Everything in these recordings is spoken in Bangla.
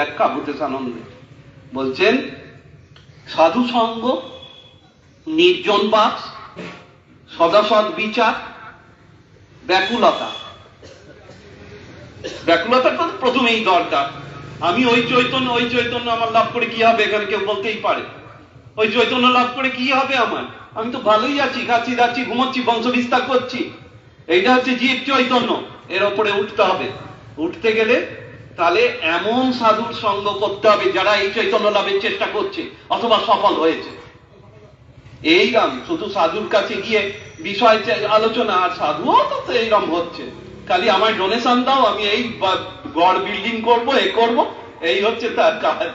ব্যাখ্যা ভূতেশানন্দে। বলছেন, সাধু সঙ্গ, নির্জন বাস সদাসদ বিচার, ব্যাকুলতা। ব্যাকুলতা তো প্রথমেই দরকার। আমি ওই চৈতন্য ওই চৈতন্য আমার লাভ করে কি হবে এখানে কেউ বলতেই পারে। ওই চৈতন্য লাভ করে কি হবে আমার? আমি তো ভালোই আছি, খাচ্ছি, দাচ্ছি, ঘুমোচ্ছি বংশ বিস্তার করছি। এইটা হচ্ছে জীব চৈতন্য। এর ওপরে উঠতে হবে। উঠতে গেলে তাহলে এমন সাধুর সঙ্গ করতে হবে যারা এই চৈতন্য লাভের চেষ্টা করছে অথবা সফল হয়েছে। এই গান, শুধু সাধুর কাছে গিয়ে বিষয় আলোচনা, আর সাধুও তো এইরকম হচ্ছে। খালি আমায় ডোনেশন দাও, আমি এই গড় বিল্ডিং করব, এ করব, এই হচ্ছে তার কাজ।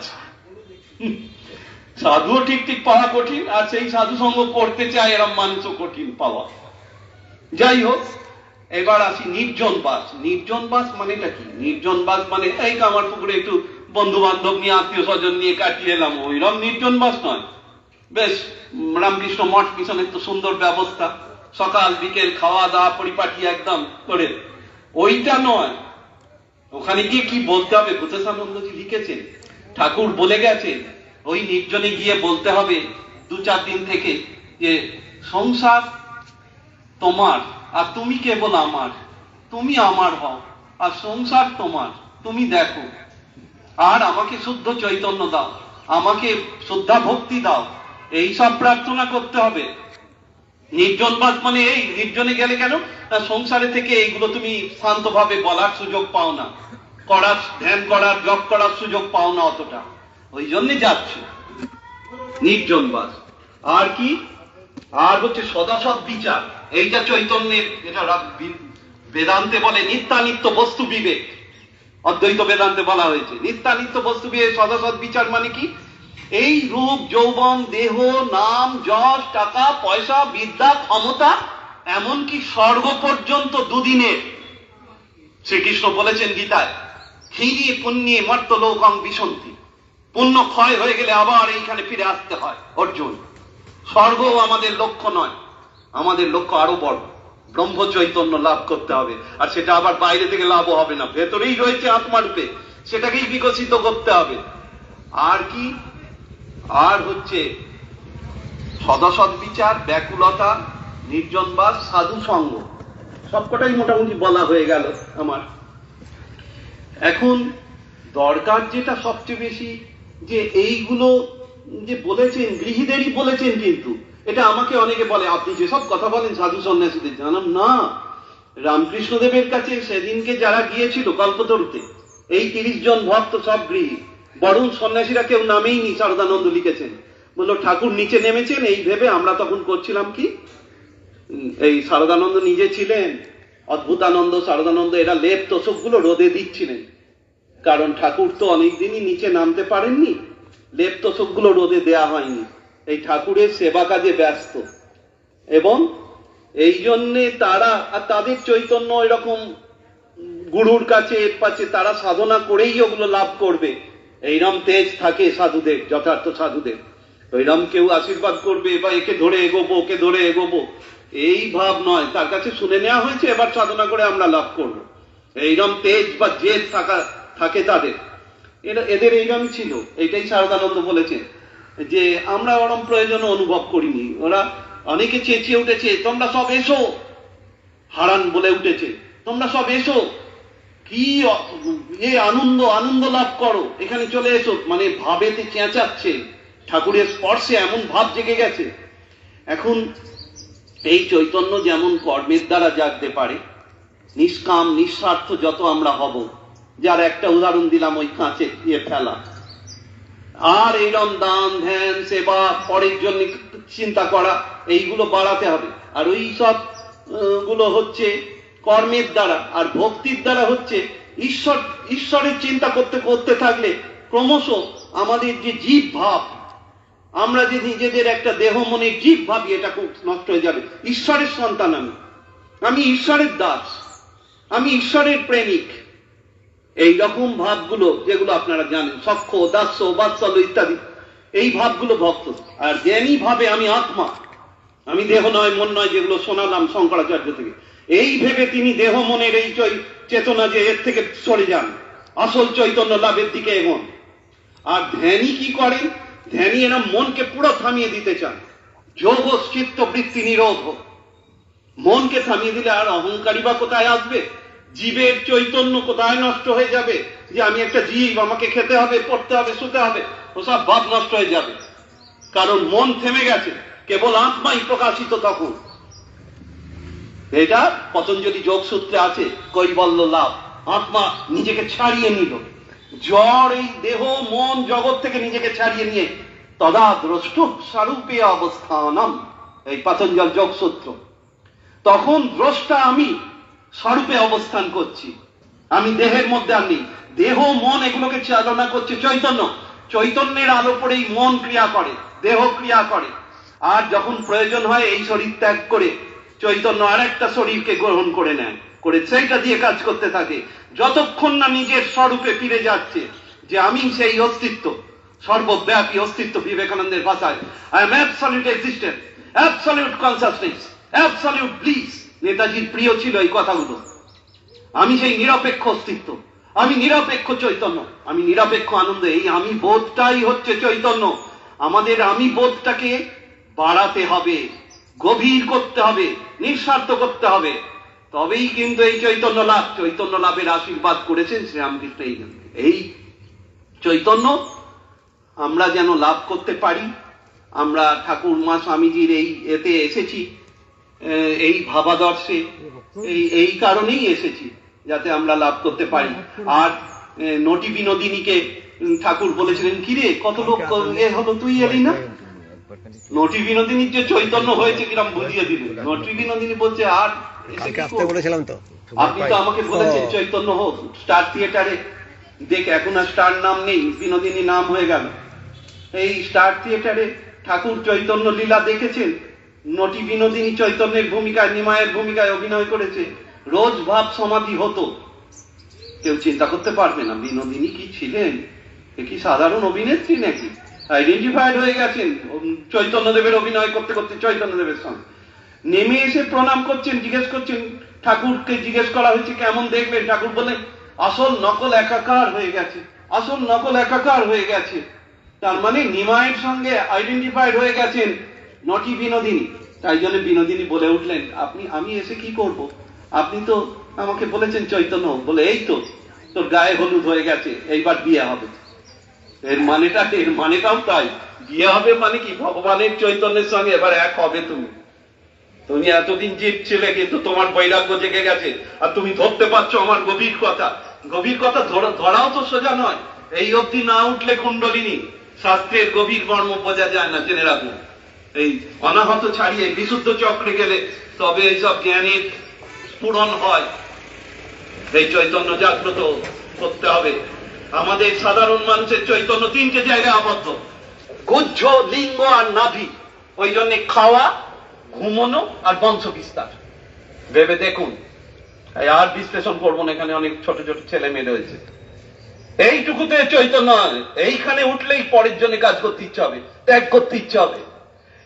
সাধুও ঠিক ঠিক পাওয়া কঠিন, আর সেই সাধু সঙ্গ করতে চায় এরম মানুষও কঠিন পাওয়া। যাই হোক এবার আসি নির্জন বাস নির্জন বাস মানেটা কি? নির্জন বাস মানে এই কামার পুকুরে একটু বন্ধু বান্ধব নিয়ে আত্মীয় স্বজন নিয়ে কাটিয়ে এলাম। ওইরকম নির্জন বাস নয়। বেশ, রামকৃষ্ণ মঠ মিশনের তো সুন্দর ব্যবস্থা। সকাল, বিকেল খাওয়া দাওয়া পরিপাটি একদম করে। ওইটা নয়। ওখানে গিয়ে কি বলতে হবে? ভূতেশানন্দজি লিখেছেন, ঠাকুর বলে গেছে ওই নির্জনে গিয়ে বলতে হবে দু চার দিন থেকে যে সংসার তোমার, আর তুমি কেবল আমার। তুমি আমার হও, আর সংসার তোমার, তুমি দেখো। আর আমাকে শুদ্ধ চৈতন্য দাও, আমাকে শ্রদ্ধা ভক্তি দাও। এই সব প্রার্থনা করতে হবে। নির্জনবাদ মানে এই, নির্জনে গেলে কেন? সংসারে থেকে এইগুলো তুমি শান্তভাবে বলার সুযোগ পাও না। করার, ধ্যান করার, জপ করার সুযোগ পাও না অতটা। ওই জন্য যাচ্ছ। নির্জনবাদ আর কি? আর হচ্ছে সদাসৎ বিচার। এইটা চৈতন্যের এটা বেদান্তে বলে নিত্যানিত্য বস্তু বিবেক। অদ্বৈত বেদান্তে বলা হয়েছে। নিত্যানিত্য বস্তু বিবেক, সদাসৎ বিচার মানে কি? এই রূপ, যৌবন, দেহ, নাম, যশ, টাকা, পয়সা, বিদ্যা, ক্ষমতা, এমনকি স্বর্গ পর্যন্ত দুদিনের। শ্রীকৃষ্ণ বলেছেন গীতায় হিরি পুণ্যে মর্ত লোকং বিসন্তি পুণ্য ক্ষয় হয়ে গেলে আবার এইখানে ফিরে আসতে হয় অর্জুন। স্বর্গও আমাদের লক্ষ্য নয়। আমাদের লক্ষ্য আরও বড়। ব্রহ্ম চৈতন্য লাভ করতে হবে, আর সেটা আবার বাইরে থেকে লাভও হবে না, ভেতরেই রয়েছে আত্মারূপে সেটাকেই বিকশিত করতে হবে। আর কি? আর হচ্ছে সদসৎ বিচার, ব্যাকুলতা নির্জনবাস সাধু সঙ্গ। সবকটাই মোটামুটি বলা হয়ে গেল আমার। এখন দরকার যেটা সবচেয়ে বেশি, যে এইগুলো যে বলেছেন, গৃহীদেরই বলেছেন কিন্তু এটা আমাকে অনেকে বলে, আপনি যেসব কথা বলেন সাধু সন্ন্যাসীদের জানাম না। রামকৃষ্ণদেবের কাছে সেদিনকে যারা গিয়েছিল কল্পতরুতে, এই তিরিশ জন ভক্ত সব গৃহী, বরং সন্ন্যাসীরা কেউ নামেইনি শারদানন্দ লিখেছেন। বলল, ঠাকুর নিচে নেমেছেন, এই ভেবে আমরা তখন করছিলাম কি? এই শারদানন্দ নিজে ছিলেন, অদ্ভুতানন্দ, শারদানন্দ, এরা লেপ তোষকগুলো রোদে দিচ্ছিলেন। কারণ ঠাকুর তো অনেকদিনই নিচে নামতে পারেননি, লেপ তোষকগুলো রোদে দেয়া হয়নি। এই ঠাকুরের সেবা কাজে ব্যস্ত। এবং এই জন্যে তারা, আর তাদের চৈতন্য এরকম গুরুর কাছে, এর পাচ্ছে তারা সাধনা করেই ওগুলো লাভ করবে। এইরম তেজ থাকে সাধুদের, যথার্থ সাধুদের। ওইরম কেউ আশীর্বাদ করবে, বা একে ধরে এগোবো, ওকে ধরে এগোবো। এই ভাব নয়। তার কাছে শুনে নেওয়া হয়েছে, এবার সাধনা করে আমরা লাভ করব। এইরম তেজ বা জেদ থাকা, থাকে তাদের। এরা, এদের এইরকম ছিল। এটাই শারদানন্দ বলেছেন। যে আমরা ওরম প্রয়োজন অনুভব করিনি। ওরা অনেকে চেঁচিয়ে উঠেছে, তোমরা সব এসো। হারান বলে উঠেছে, তোমরা সব এসো। কি এ আনন্দ আনন্দ লাভ করো। এখানে চলে এসো। মানে ভাবেতে চেঁচাচ্ছে। ঠাকুরের স্পর্শে এমন ভাব জেগে গেছে। এখন এই চৈতন্য যেমন কর্মের দ্বারা জাগতে পারে, নিষ্কাম, নিঃস্বার্থ যত আমরা হব, যার একটা উদাহরণ দিলাম ওই কাঁচে দিয়ে ফেলা। আর এইরকম দান ধ্যান সেবা পরের জন্য চিন্তা করা, এইগুলো বাড়াতে হবে। আর ওই সবগুলো হচ্ছে কর্মের দ্বারা, আর ভক্তির দ্বারা হচ্ছে ঈশ্বর, ঈশ্বরের চিন্তা করতে করতে থাকলে ক্রমশ আমাদের যে জীব ভাব, আমরা যে নিজেদের একটা দেহ মনে জীব ভাবি এটা খুব নষ্ট হয়ে যাবে। ঈশ্বরের সন্তান আমি। আমি ঈশ্বরের দাস। আমি ঈশ্বরের প্রেমিক। এই রকম ভাবগুলো যেগুলো আপনারা জানেন সক্ষ দাস্য, বাৎসল্য ইত্যাদি, এই ভাবগুলো ভক্ত। আর জ্ঞানী ভাবে আমি আত্মা, আমি দেহ নয়, মন নয় যেগুলো শোনালাম শঙ্করাচার্য থেকে, এই ভেবে তিনি দেহ মনের এই চৈ- চেতনা যে এর থেকে সরে যান, আসল চৈতন্য লাভের দিকে এগোন। আর ধ্যানই কি করেন ধ্যানই এরা মনকে পুরো থামিয়ে দিতে চান যোগ চিত্ত বৃত্তি নিরোধ মনকে থামিয়ে দিলে আর অহংকারী বা কোথায় আসবে? জীবের চৈতন্য কোথায় নষ্ট হয়ে যাবে? যে আমি একটা জীব, আমাকে খেতে হবে, পড়তে হবে, শুতে হবে, ওসব ভাব নষ্ট হয়ে যাবে। কারণ মন থেমে গেছে, কেবল আত্মাই প্রকাশিত তখন। এটা পতঞ্জলি যোগসূত্রে আছে, কৈবল্য লাভ। আত্মা নিজেকে ছাড়িয়ে নিল। জ্বর এই দেহ, মন, জগৎ থেকে নিজেকে ছাড়িয়ে নিয়ে তদা দ্রষ্টু স্বরূপে অবস্থানম। এই পতঞ্জল যোগসূত্র। তখন দ্রষ্টা আমি স্বরূপে অবস্থান করছি। আমি দেহের মধ্যে নেই। দেহ মন এগুলোকে চালনা করছে চৈতন্য। চৈতন্যের আলো পড়েই মন ক্রিয়া করে, দেহ ক্রিয়া করে। আর যখন প্রয়োজন হয় এই শরীর ত্যাগ করে, চৈতন্য আর একটা শরীরকে গ্রহণ করে নেয়, করে সেইটা দিয়ে কাজ করতে থাকে। যতক্ষণ না নিজের স্বরূপে ফিরে যাচ্ছে, যে আমি সেই অস্তিত্ব, সর্বব্যাপী অস্তিত্ব বিবেকানন্দের ভাষায়। I am absolute existence absolute consciousness absolute bliss নেতাজির প্রিয় ছিল এই কথাগুলো। আমি সেই নিরপেক্ষ অস্তিত্ব, আমি নিরপেক্ষ চৈতন্য, আমি নিরপেক্ষ আনন্দ, এই আমি বোধটাই হচ্ছে চৈতন্য। আমাদের আমি বোধটাকে বাড়াতে হবে, গভীর করতে হবে, নিঃস্বার্থ করতে হবে। তবেই কিন্তু এই চৈতন্য লাভ, চৈতন্য লাভের আশীর্বাদ করেছেন শ্রীরামকৃষ্ণ এই এই চৈতন্য আমরা যেন লাভ করতে পারি, আমরা ঠাকুর মা স্বামীজির এই এতে এসেছি। এই ভাবাদর্শে এই এই কারণেই এসেছি যাতে আমরা লাভ করতে পারি। আর নটি বিনোদিনীকে ঠাকুর বলেছিলেন কিরে কত লোক এ হলো তুই এলি না? নটি বিনোদিনীর যে চৈতন্য হয়েছে কিরম বুঝিয়ে দিলেন নটি বিনোদিনী বলছে আর? বলেছিলাম তো। আপনি তো আমাকে বলেছেন চৈতন্য হোক স্টার থিয়েটারে দেখ এখন আর স্টার নাম নেই বিনোদিনী নাম হয়ে গেল। এই স্টার থিয়েটারে ঠাকুর চৈতন্য লীলা দেখেছেন নটি বিনোদিনী চৈতন্যের ভূমিকায়, নিমায়ের ভূমিকায় অভিনয় করেছে। রোজ ভাব সমাধি হতো। কেউ চিন্তা করতে পারবে না, বিনোদিনী কি ছিলেন? এ কি সাধারণ অভিনেত্রী নাকি? আইডেন্টিফাইড হয়ে গেছেন চৈতন্যদেবের অভিনয় করতে করতে চৈতন্যদেবের সঙ্গে। নেমে এসে প্রণাম করছেন, জিজ্ঞেস করছেন, ঠাকুরকে জিজ্ঞেস করা হয়েছে, কেমন দেখবেন? ঠাকুর বলেন আসল নকল একাকার হয়ে গেছে, আসল নকল একাকার হয়ে গেছে। তার মানে নিমায়ের সঙ্গে আইডেন্টিফাইড হয়ে গেছেন নটি বিনোদিনী। তাই জন্য বিনোদিনী বলে উঠলেন, আপনি, আমি এসে কি করব? আপনি তো আমাকে বলেছেন চৈতন্য। বলে, এই তো, তোর গায়ে হলুদ হয়ে গেছে, এইবার বিয়ে হবে। এর মানেটা, এর মানেটাও তাই। বিয়ে হবে মানে কি? ভগবানের চৈতন্যের সঙ্গে এবার এক হবে তুমি। তুমি এতদিন জীব ছিলে, কিন্তু তোমার বৈরাগ্য জেগে গেছে। আর তুমি ধরতে পারছ আমার গভীর কথা। গভীর কথা ধরাও তো সোজা নয়। এই অবধি না উঠলে কুণ্ডলিনী, শাস্ত্রের গভীর মর্ম বোঝা যায় না, জেনে রাখুন। এই অনাহত ছাড়িয়ে বিশুদ্ধ চক্রে গেলে তবে এইসব জ্ঞানের স্ফুরণ হয়। এই চৈতন্য জাগ্রত করতে হবে। আমাদের সাধারণ মানুষের চৈতন্য তিনটে জায়গায় আবদ্ধ। গুজ্জ লিঙ্গ আর নাভি। ওই জন্য খাওয়া, ঘুমনো আর বংশ বিস্তার। ভেবে দেখুন আর বিশ্লেষণ করব না, এখানে অনেক ছোট ছোট ছেলে মেয়ে রয়েছে। এইটুকুতে চৈতন্য, এইখানে উঠলেই পরের জন্য কাজ করতে ইচ্ছে হবে, ত্যাগ করতে ইচ্ছে হবে।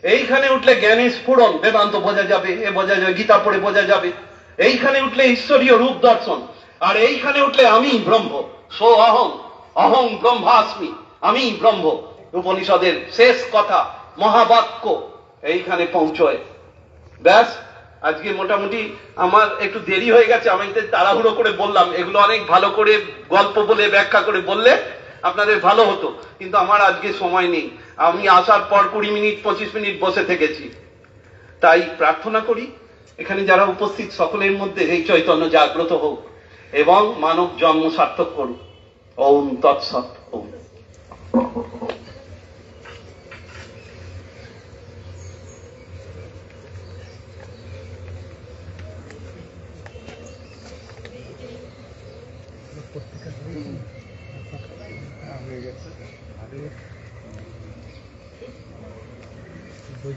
এইখানে উঠলে জ্ঞানের স্ফুরণ, বেদান্ত বোঝা যাবে, এ বোঝা যাবে গীতা পড়ে বোঝা যাবে। এইখানে উঠলে ঈশ্বরীয় রূপ দর্শন, আর এইখানে উঠলে আমি ব্রহ্ম, সো অহং অহং ব্রহ্মাস্মি, আমি ব্রহ্ম। উপনিষদের শেষ কথা, মহাবাক্য এইখানে পৌঁছয়। ব্যাস, আজকে মোটামুটি আমার একটু দেরি হয়ে গেছে, আমি তাড়াহুড়ো করে বললাম, এগুলো অনেক ভালো করে গল্প বলে, ব্যাখ্যা করে বললে আপনাদের ভালো হতো, কিন্তু আমার আজকে সময় নেই। আমি আসার পর কুড়ি মিনিট, পঁচিশ মিনিট বসে থেকেছি। তাই প্রার্থনা করি, এখানে যারা উপস্থিত, সকলের মধ্যে এই চৈতন্য জাগ্রত হোক এবং মানব জন্ম সার্থক করুক। ওম তৎসৎ, ওম।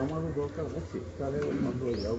আমারও দরকার আছে তাহলে বন্ধ হয়ে যাব